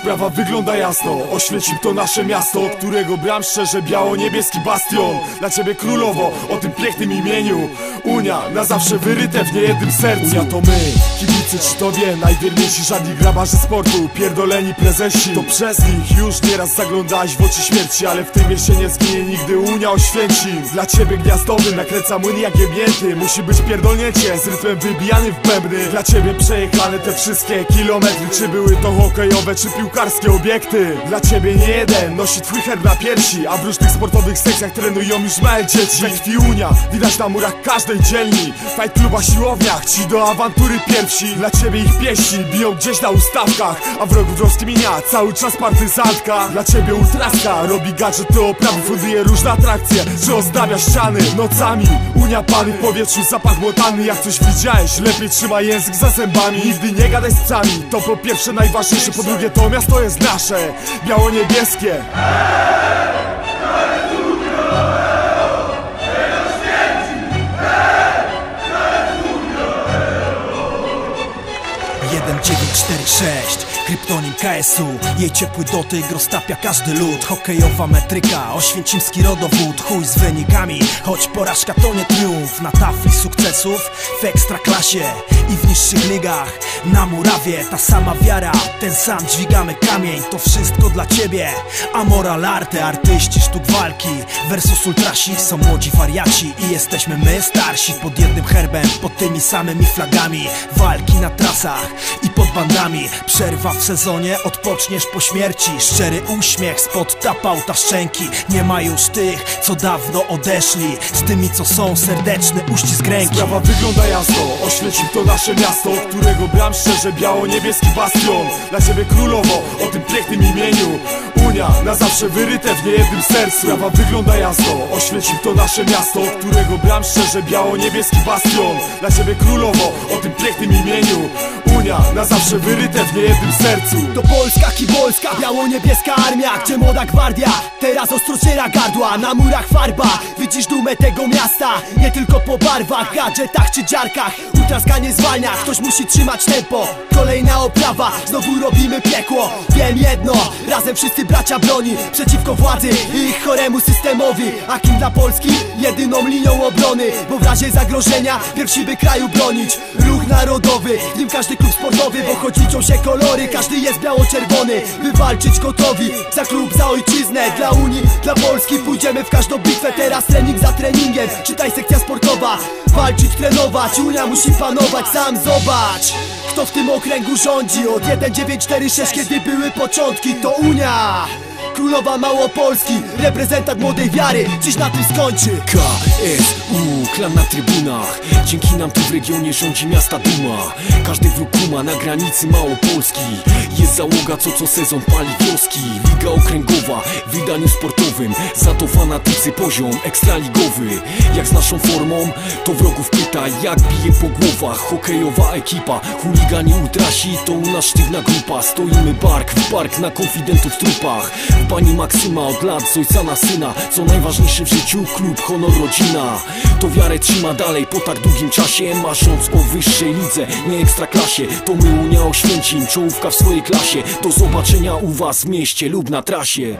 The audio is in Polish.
Sprawa wygląda jasno, oświecił to nasze miasto Którego bram szczerze biało-niebieski bastion. Dla ciebie królowo, o tym pięknym imieniu. Unia, na zawsze wyryte w niejednym sercu. Unia to my, kibicy czy to wie Najwierniejsi żadni grabarze sportu. Pierdoleni prezesi, to przez nich Już nieraz zaglądałeś w oczy śmierci Ale w tym mieście nie zginie nigdy. Unia Oświęcim Dla ciebie gniazdowy nakręca młyn jak jebnięty. Musi być pierdolnięcie z rytmem wybijany w bębny. Dla ciebie przejechane te wszystkie kilometry. Czy były to hokejowe czy piłkarskie obiekty. Dla ciebie nie jeden nosi twój herb na piersi. A w różnych sportowych sekcjach trenują już małe dzieci. We krwi Unia widać na murach każdej dzielni. Fight kluba siłowniach ci do awantury pierwsi. Dla ciebie ich pieści biją gdzieś na ustawkach. A wrogów rozkminia cały czas partyzantka. Dla ciebie ultraska robi gadżety oprawy Funduje różne atrakcje, że ozdabia ściany nocami. Unia pany w powietrzu zapach młotany. Jak coś widziałeś, lepiej trzymaj język za zębami. Nigdy nie gadaj z psami, to po pierwsze najważniejsze Po drugie to miasto jest nasze, biało-niebieskie Jeden, dziewięć, cztery, sześć. Kryptonim KSU Jej ciepły dotyk roztapia każdy lud. Hokejowa metryka, oświęcimski rodowód. Chuj z wynikami, choć porażka to nie triumf. Na tafli sukcesów w ekstraklasie I w niższych ligach. Na murawie ta sama wiara Ten sam dźwigamy kamień. To wszystko dla ciebie A moral arte, artyści sztuk walki Versus ultrasi. Są młodzi wariaci I jesteśmy my starsi. Pod jednym herbem, pod tymi samymi flagami. Walki na trasach bandami. Przerwa w sezonie, odpoczniesz po śmierci. Szczery uśmiech spod tapauta szczęki. Nie ma już tych, co dawno odeszli. Z tymi, co są, serdeczny uścisk ręki. Sprawa wygląda jasno, oświecił to nasze miasto Którego bram szczerze biało-niebieski bastion. Dla ciebie królowo, o tym pięknym imieniu. Unia, na zawsze wyryte w niejednym sercu. Sprawa wygląda jasno, oświecił to nasze miasto Którego bram szczerze biało-niebieski bastion. Dla ciebie królowo, o tym pięknym imieniu Unia, na zawsze wyryte w niejednym sercu. To Polska, kibolska, biało-niebieska armia Gdzie młoda gwardia teraz ostro gardła. Na murach farba, widzisz dumę tego miasta. Nie tylko po barwach, gadżetach czy dziarkach. Ultraska nie zwalnia, ktoś musi trzymać tempo. Kolejna oprawa, znowu robimy piekło. Wiem jedno, razem wszyscy bracia broni Przeciwko władzy i ich choremu systemowi. A kim dla Polski? Jedyną linią obrony Bo w razie zagrożenia pierwsi by kraju bronić. Ruch narodowy, w nim każdy klub sportowy Bo choć liczą się kolory, każdy jest biało-czerwony By walczyć gotowi, za klub, za ojczyznę Dla Unii, dla Polski. Pójdziemy w każdą bitwę Teraz trening za treningiem, czytaj sekcja sportowa Walczyć, trenować, Unia musi panować, sam zobacz Kto w tym okręgu rządzi. Od 1, 9, 4, 6 Kiedy były początki, to Unia Królowa Małopolski, reprezentant młodej wiary Dziś na tym skończy. KSU, klan na trybunach Dzięki nam tu w regionie rządzi miasta duma. Każdy wróg kuma na granicy Małopolski Jest załoga co co sezon pali wioski. Liga okręgowa w wydaniu sportowym Za to fanatycy poziom ekstraligowy. Jak z naszą formą to wrogów pyta Jak bije po głowach. Hokejowa ekipa Chuligani ultrasi to u nas sztywna grupa. Stoimy bark w bark na konfidentów trupach Pani Maksyma od lat z ojca na syna Co najważniejsze w życiu klub, honor, rodzina. To wiarę trzyma dalej po tak długim czasie Marząc o wyższej lidze, nie ekstraklasie. To my Unia Oświęcim, czołówka w swojej klasie. Do zobaczenia u was w mieście lub na trasie